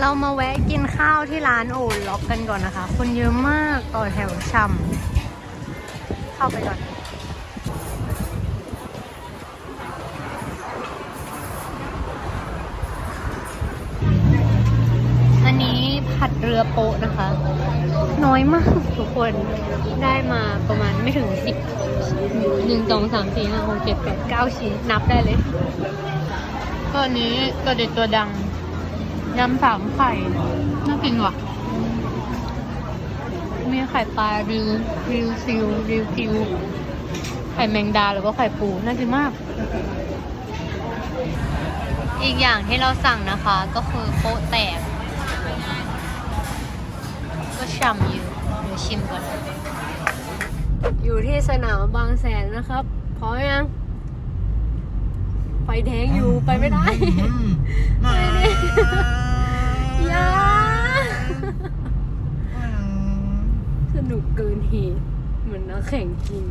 เรามาแวะกินข้าวที่ร้านโอล็อกกันก่อนนะคะ คนเยอะมากต่อแถวช่ำเข้าไปก่อน รือโปะนะคะ น้อยมากทุกคนได้มาประมาณไม่ถึงสิบหนึ่งสองสามสี่ห้าหกเจ็ดแปดเก้าชิ้นนับได้เลยก็อันนี้ตัวเด็ดตัวดังยำสามไข่น่ากินว่ะ มีไข่ปลาริวริวซิวริวคิวไข่แมงดาหรือว่าไข่ปูน่ากินมาก อีกอย่างที่เราสั่งนะคะก็คือโป๊ะแตก ก็ช่ำอยู่เดี๋ยวชิมก่อน อยู่ที่สนามบางแสนนะครับ พร้อมยัง ไฟแดงอยู่ไปไม่ได้มาอย่าสนุกเกินเหตุเหมือนนักแข่งจริง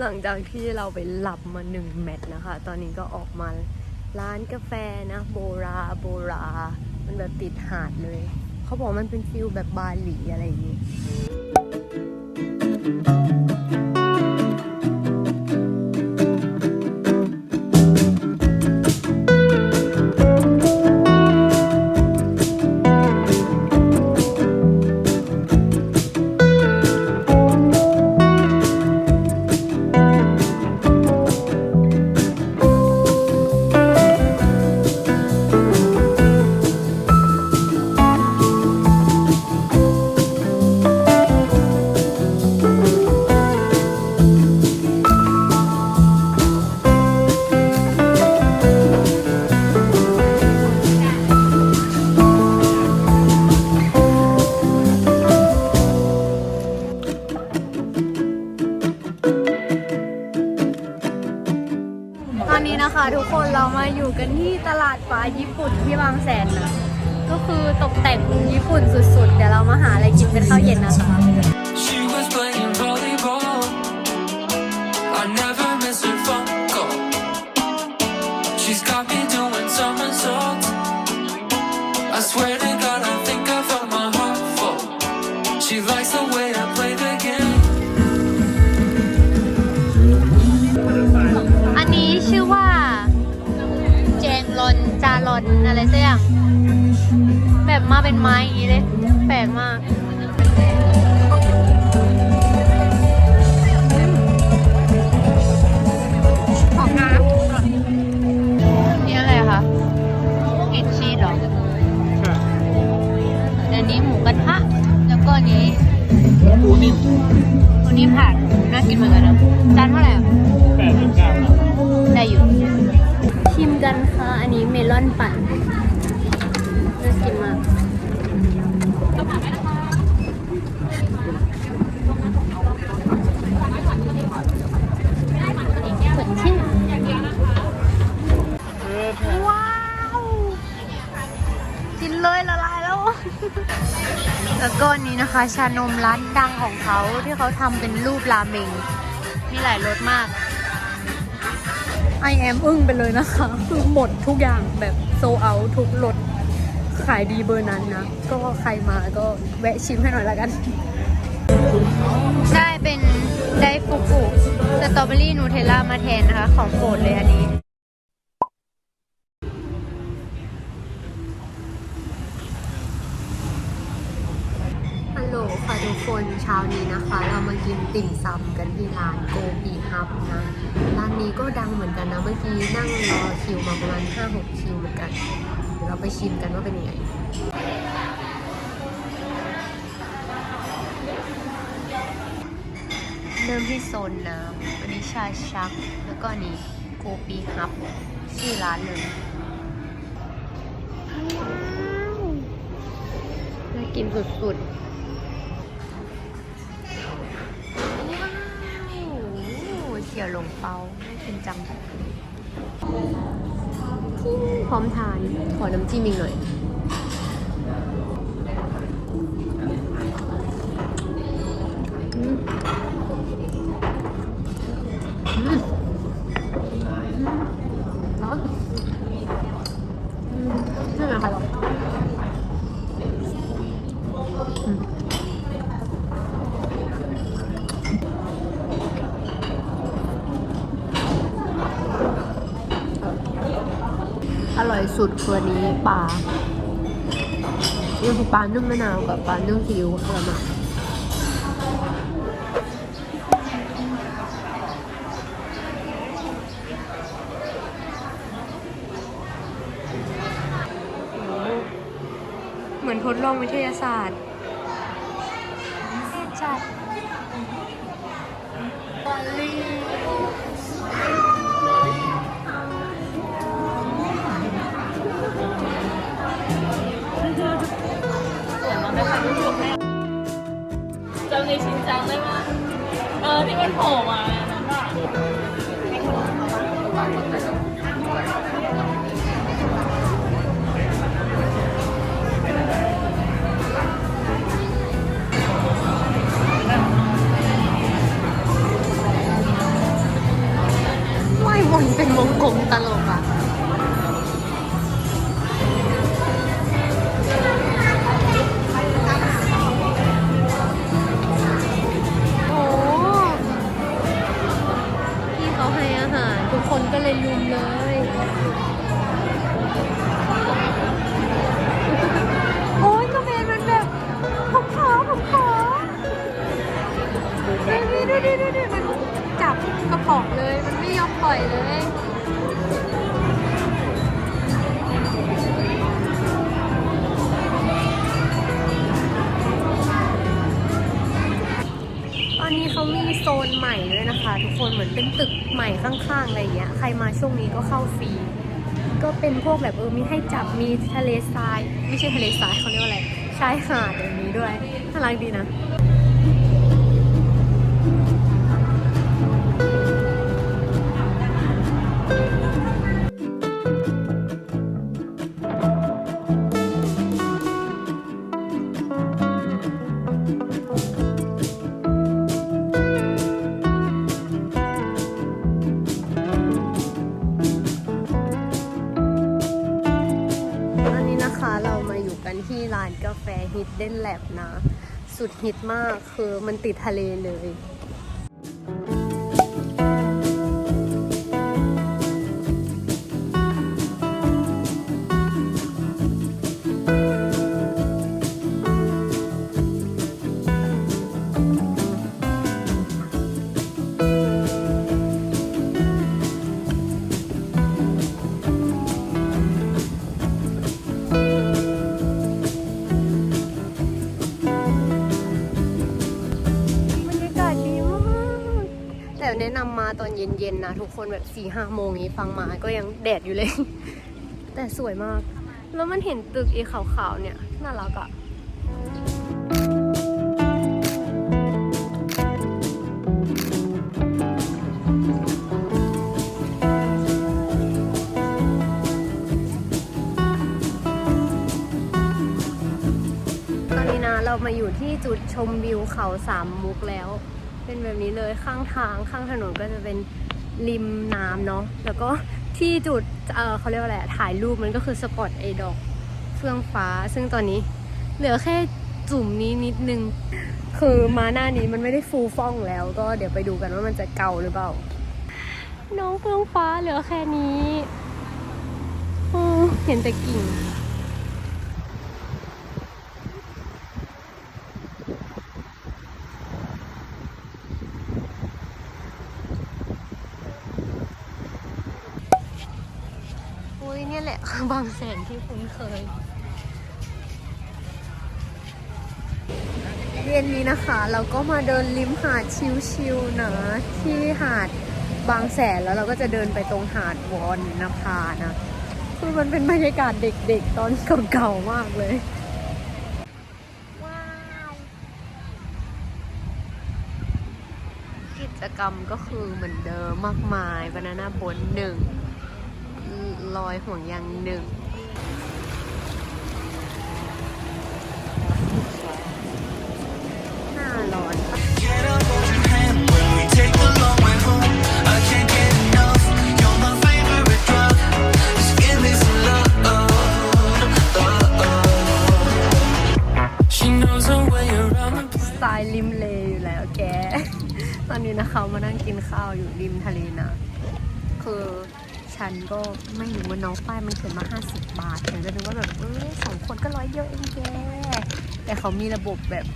หลังจากที่เราไปหลับมาหนึ่งแมตช์นะคะ ตอนนี้ก็ออกมาร้านกาแฟนะ โบรา โบรา มันแบบติดหาดเลย เขาบอกมันเป็นฟิลแบบบาหลีอะไรอย่างนี้ ที่บางแสนนะ ก็คือตกแต่งญี่ปุ่นสุดๆ เดี๋ยวเรามาหาอะไรกินเป็นข้าวเย็นนะคะ อนอะไรสักอย่างแบบมาเป็นไม้อย่างนี้เลย แปลกมากหอมนะนี่อะไรคะเห็ดชีสเหรออันนี้หมูกระทะแล้วก็อันนี้ปูนิ่มอันนี้ผัดน่ากินเหมือนกันนะจานเท่าไหร่อะแปดสิบเก้าครับได้อยู่ ชิมกันค่ะ อันนี้เมลอนปั่นน่ากินมากสดชื่นว้าว กินเลยละลายแล้ว แล้วก็อันนี้นะคะ ชานมร้านดังของเขาที่เขาทำเป็นรูปราเมง มีหลายรสมาก I am อึ้งไปเลยนะคะ คือหมดทุกอย่างแบบโซเอาทุกรถขายดีเบอร์นั้นนะ ก็ใครมาก็แวะชิมให้หน่อยละกัน ได้เป็นไดฟุกุสตรอเบอรี่นูเทลล่ามาแทนนะคะ ของโปรดเลยอันนี้ นเช้านี้นะคะ เรามากินติ่มซำกันที่ร้านโกปีฮับนะร้านนี้ก็ดังเหมือนกันนะเมื่อกี้นั่งรอคิวมาประมาณ 5-6 คิวเหมือนกันเดี๋ยวเราไปชิมกันว่าเป็นยังไงเริ่มที่โซนน้ำอันนี้ชาชัก แล้วก็นี้โกปีฮับชื่อร้านเลยว้าวน่ากินสุดๆ ตี๋ยวหลงเปาน่ากินจังพร้อมทาน ขอน้ำจิ้มอีกหน่อย อืมอืมร้อนอืมใช่ไหมคะอืมอร่อย สุดคืออันนี้ปลานี่คือปลานึ่งมะนาวกับปลานึ่งซีอิ๊วอร่อยมากเหมือนทดลองวิทยาศาสตร์ ก็เลยลุมเลยโอ้ยกระเบนมันแบบผมขอผมขอดูดิดูดิดูดิมันจับกระป๋องเลย มันไม่ยอมปล่อยเลย มีโซนใหม่ด้วยนะคะ ทุกคนเหมือนเป็นตึกใหม่ข้างๆอะไรอย่างเงี้ยใครมาช่วงนี้ก็เข้าฟรีก็เป็นพวกแบบเออมีให้จับมีทะเลทราย ไม่ใช่ทะเลทรายเขาเรียกว่าอะไรชายหาดอย่างนี้ด้วยน่ารักดีนะานกาแฟฮิตเด่นแลบนะ สุดฮิตมากคือมันติดทะเลเลย เย็นๆนะ ทุกคนแบบสี่ห้าโมงนี้ฟังมาก็ยังแดดอยู่เลย แต่สวยมาก แล้วมันเห็นตึกเอีขาวๆเนี่ย น่ารักอะตอนนี้นะเรามาอยู่ที่จุดชมวิวเขาสามมุกแล้ว เป็นแบบนี้เลยข้างทางข้างถนนก็จะเป็น ริมน้ำเนาะแล้วก็ที่จุดเออเขาเรียกว่าอะไรถ่ายรูปมันก็คือสปอตไอดอกเฟื่องฟ้า ซึ่งตอนนี้เหลือแค่จุ่มนี้นิดนึง คือมาหน้านี้มันไม่ได้ฟูฟ่องแล้ว ก็เดี๋ยวไปดูกันว่ามันจะเก่าหรือเปล่า น้องเฟื่องฟ้าเหลือแค่นี้เห็นแต่กิ่ง อุ้ยเนี่ย แหละคือบางแสนที่คุ้นเคย เย็นนี้นะคะ เราก็มาเดินริมหาดชิวๆนะที่หาดบางแสนแล้วเราก็จะเดินไปตรงหาดวอนนภานะคือมันเป็นบรรยากาศเด็กๆ ตอนเก่าๆมากเลยกิจจกรรมก็คือเหมือนเดิมมากมายบานาน่าบนหนึ่ง ลอยห่วงยางหนึ่งหน้าร้อนปะ Get up, hold your hand when we take the long way home. I can't get enough. You're my favorite drug. Just give me some love. She knows her way around the สไตล์ริมเลอยู่แล้วแก ตอนนี้นะคะมานั่งกินข้าวอยู่ริมทะเลนะ คือ ฉันก็ไม่รู้ว่าน้องป้ายมันเขียนมา 50 บาทฉันก็นึกว่าแบบเออสองคนก็ร้อยเดียวเองแกแต่เขามีระบบแบบ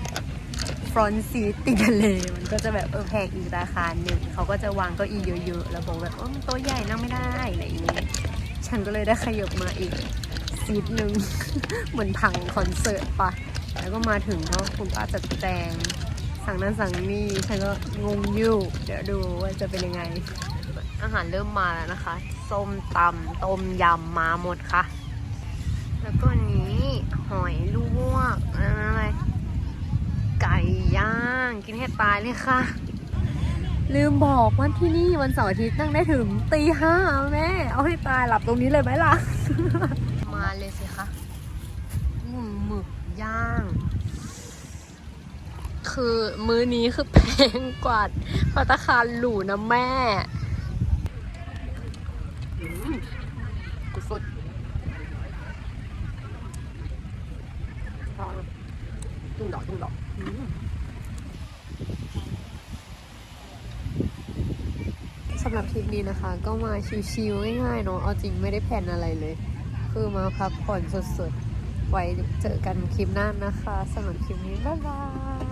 ฟรอนซีติดทะเลมันก็จะแบบเออแพงอีกราคาหนึ่งเขาก็จะวางเก้าอี้เยอะๆ แล้วบอกแบบเออมันโต๊ะใหญ่นั่งไม่ได้อะไรอย่างนี้ฉันก็เลยได้ขยบมาอีกซีทหนึ่งเหมือนพังคอนเสิร์ตปะแล้วก็มาถึงก็คุณป้าจัดแจงสั่งนั้นสั่งนี่ฉันก็งงอยู่ เดี๋ยวดูว่าจะเป็นยังไง อาหารเริ่มมาแล้วนะคะ ส้มตำต้มยำมาหมดค่ะ แล้วก็อันนี้หอยลวกอะไรไก่ย่าง กินให้ตายเลยค่ะ ลืมบอกว่าที่นี่วันเสาร์อาทิตย์นั่งได้ถึงตีห้าแม่ เอาให้ตายหลับตรงนี้เลยไหมล่ะ มาเลยสิคะหมึกย่างคือมื้อนี้คือแพงกว่าพัตคารหรูนะแม่ กูสุดจุ่งดอกจุ่งดอกสำหรับทริปนี้นะคะ ก็มาชิวๆง่ายๆเนาะเอาจริงไม่ได้แผนอะไรเลย คือมาพักผ่อนสุดๆ ไว้เจอกันคลิปหน้านะคะสำหรับคลิปนี้ บ๊ายบาย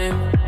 place.